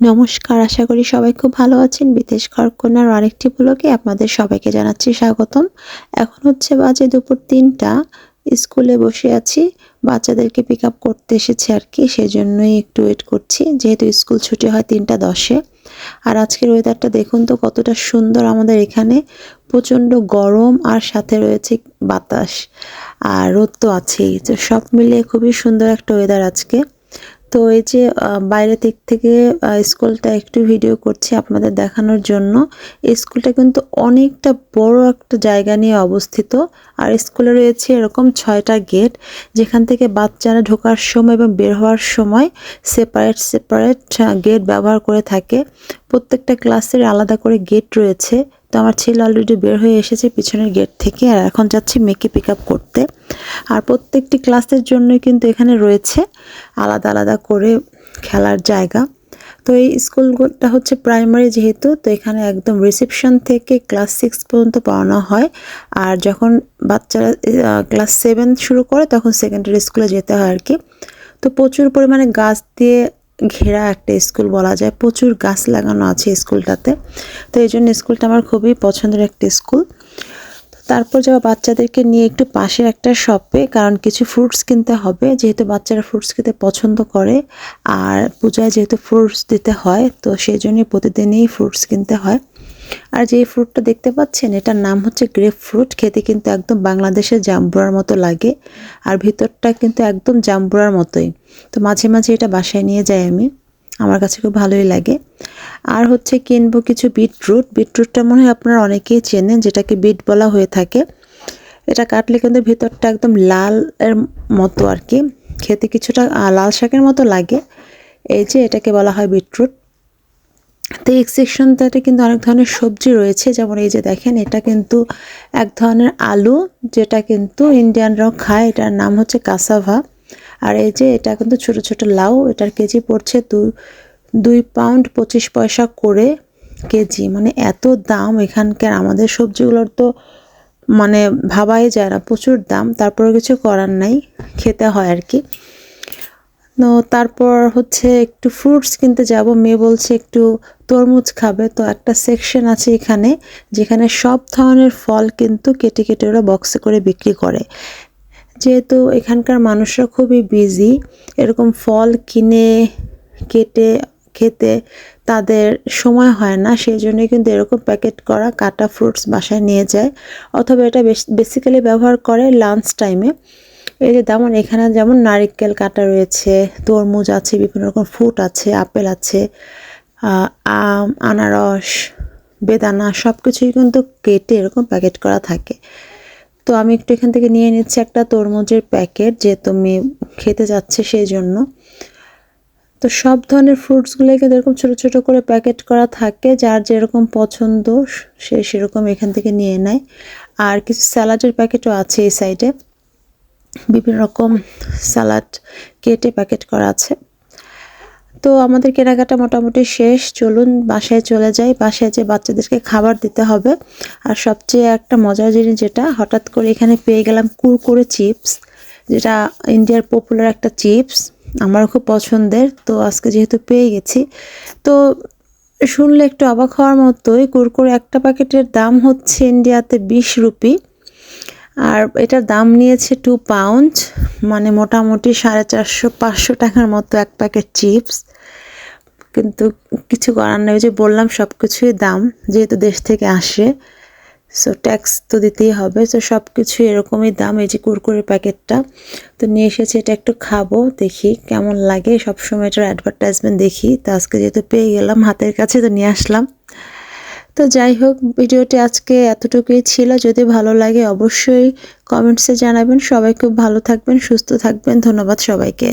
নমস্কার, আশা করি সবাই খুব ভালো আছেন। বিদেশ ঘরকন্যার আরেকটি ব্লগে আপনাদের সবাইকে জানাচ্ছি স্বাগতম। এখন হচ্ছে বাজে দুপুর তিনটা। স্কুলে বসে আছি। বাচ্চাদেরকে পিক আপ করতে এসেছে আর কি, সেজন্যই একটু ওয়েট করছি। যেহেতু স্কুল ছুটি হয় তিনটা দশে। আর আজকের ওয়েদারটা দেখুন তো কতটা সুন্দর আমাদের এখানে। প্রচণ্ড গরম আর সাথে রয়েছে বাতাস। আর রোদ তো আছেই। তো সব মিলিয়ে খুবই সুন্দর একটা ওয়েদার আজকে। তো এই যে বাইরে দিক থেকে স্কুলটা একটু ভিডিও করছি আপনাদের দেখানোর জন্য। স্কুলটা কিন্তু অনেকটা বড় একটা জায়গা নিয়ে অবস্থিত। আর স্কুলে রয়েছে এরকম ছয়টা গেট, যেখান থেকে বাচ্চারা ঢোকার সময় এবং বের হওয়ার সময় সেপারেট সেপারেট গেট ব্যবহার করে থাকে। প্রত্যেকটা ক্লাসের আলাদা করে গেট রয়েছে। তো আমার ছেলে অলরেডি বের হয়ে এসেছে পিছনের গেট থেকে আর এখন যাচ্ছি মেয়েকে পিক আপ করতে। আর প্রত্যেকটি ক্লাসের জন্যই কিন্তু এখানে রয়েছে আলাদা আলাদা করে খেলার জায়গা। তো এই স্কুলটা হচ্ছে প্রাইমারি যেহেতু, তো এখানে একদম রিসেপশন থেকে ক্লাস সিক্স পর্যন্ত পড়ানো হয়। আর যখন বাচ্চারা ক্লাস সেভেন শুরু করে, তখন সেকেন্ডারি স্কুলে যেতে হয় আর কি। তো প্রচুর পরিমাণে গাছ দিয়ে ঘেরা একটা স্কুল বলা যায়। প্রচুর গাছ লাগানো আছে স্কুলটাতে। তো এই জন্য স্কুলটা আমার খুবই পছন্দের একটা স্কুল। তারপর যাওয়া বাচ্চাদেরকে নিয়ে একটু পাশের একটা শপে, কারণ কিছু ফ্রুটস কিনতে হবে। যেহেতু বাচ্চারা ফ্রুটস খেতে পছন্দ করে, আর পূজায় যেহেতু ফ্রুটস দিতে হয়, তো সেই জন্যই প্রতিদিনই ফ্রুটস কিনতে হয়। আর যে ফ্রুটটা দেখতে পাচ্ছেন, এটার নাম হচ্ছে গ্রেপ ফ্রুট খেতে কিন্তু একদম বাংলাদেশের জাম্বুরার মতো লাগে আর ভিতরটা কিন্তু একদম জাম্বুরার মতোই। তো মাঝে মাঝে এটা বাসায় নিয়ে যাই আমি। আমার কাছে খুব ভালোই লাগে। আর হচ্ছে কিনবো কিছু বিটরুট। বিটরুটটা মনে হয় আপনারা অনেকেই চেনেন, যেটাকে বিট বলা হয়ে থাকে। এটা কাটলে কিন্তু ভিতরটা একদম লাল এর মতো আর কি। খেতে কিছুটা লাল শাকের মতো লাগে। এই যে এটাকে বলা হয় বিটরুট। তো এই সেকশনটাতে কিন্তু অনেক ধরনের সবজি রয়েছে। যেমন এই যে দেখেন, এটা কিন্তু এক ধরনের আলু, যেটা কিন্তু ইন্ডিয়ানরাও খায়। এটার নাম হচ্ছে কাসাভা। আর এই যে এটা কিন্তু ছোট ছোট লাউ, এটার কেজি পড়ছে দুই দুই পাউন্ড পঁচিশ পয়সা করে কেজি। মানে এত দাম এখানকার আমাদের সবজিগুলোর তো মানে ভাবাই যায় না, প্রচুর দাম। তারপরে কিছু করার নাই, খেতে হয় আর কি। তো তারপর হচ্ছে একটু ফ্রুটস কিনতে যাব। মেয়ে বলছে একটু তরমুজ খাবে। তো একটা সেকশন আছে এখানে, যেখানে সব ধরনের ফল কিন্তু কেটে কেটে ওরা বক্সে করে বিক্রি করে। যেহেতু এখানকার মানুষরা খুবই বিজি এরকম ফল কিনে, কেটে, খেতে তাদের সময় হয় না সেই জন্য কিন্তু এরকম প্যাকেট করা কাটা ফ্রুটস বাসায় নিয়ে যায়। অথবা এটা বেসিক্যালি ব্যবহার করে লাঞ্চ টাইমে এই যে যেমন এখানে যেমন নারিকেল কাটা রয়েছে, তরমুজ আছে, বিভিন্ন রকম ফ্রুট আছে, আপেল আছে আম, আনারস, বেদানা সব কিছুই কিন্তু কেটে এরকম প্যাকেট করা থাকে। তো আমি একটু এখান থেকে নিয়ে নিচ্ছি একটা তরমুজের প্যাকেট যেহেতু মেয়ে খেতে যাচ্ছে সেই জন্য তো সব ধরনের ফ্রুটসগুলো কিন্তু এরকম ছোটো ছোটো করে প্যাকেট করা থাকে, যার যেরকম পছন্দ, সে সেরকম এখান থেকে নিয়ে নেয়। আর কিছু স্যালাডের প্যাকেটও আছে এই সাইডে বিভিন্ন রকম স্যালাড কেটে প্যাকেট করা আছে। তো আমাদের কেনাকাটা মোটামুটি শেষ। চলুন বাসায় চলে যাই। বাসায় যে বাচ্চাদেরকে খাবার দিতে হবে। আর সবচেয়ে একটা মজার জিনিস যেটা, হঠাৎ করে এখানে পেয়ে গেলাম কুরকুরে চিপস, যেটা ইন্ডিয়ার পপুলার একটা চিপস, আমারও খুব পছন্দের। তো আজকে যেহেতু পেয়ে গেছি, তো শুনলে একটু অবাক হওয়ার মতোই কুরকুরে একটা প্যাকেটের দাম হচ্ছে ইন্ডিয়াতে বিশ রুপি। আর এটার দাম নিয়েছে টু পাউন্ড মানে মোটামুটি সাড়ে চারশো, পাঁচশো টাকার মতো এক প্যাকেট চিপস কিন্তু কিছু করার নেই যে বললাম সব কিছুই দাম, যেহেতু দেশ থেকে আসে সো ট্যাক্স তো দিতেই হবে। সো সব কিছু এরকমই দাম, এই যে কুরকুরের প্যাকেটটা তো নিয়ে এসেছি, এটা একটু খাব, দেখি কেমন লাগে। সবসময় এটার অ্যাডভার্টাইজমেন্ট দেখি। তো আজকে যেহেতু পেয়ে গেলাম, হাতের কাছে তো নিয়ে আসলাম। তো যাই হোক, ভিডিওটি আজকে এতটুকুই ছিল। যদি ভালো লাগে অবশ্যই কমেন্টসে জানাবেন। সবাই খুব ভালো থাকবেন, সুস্থ থাকবেন। ধন্যবাদ সবাইকে।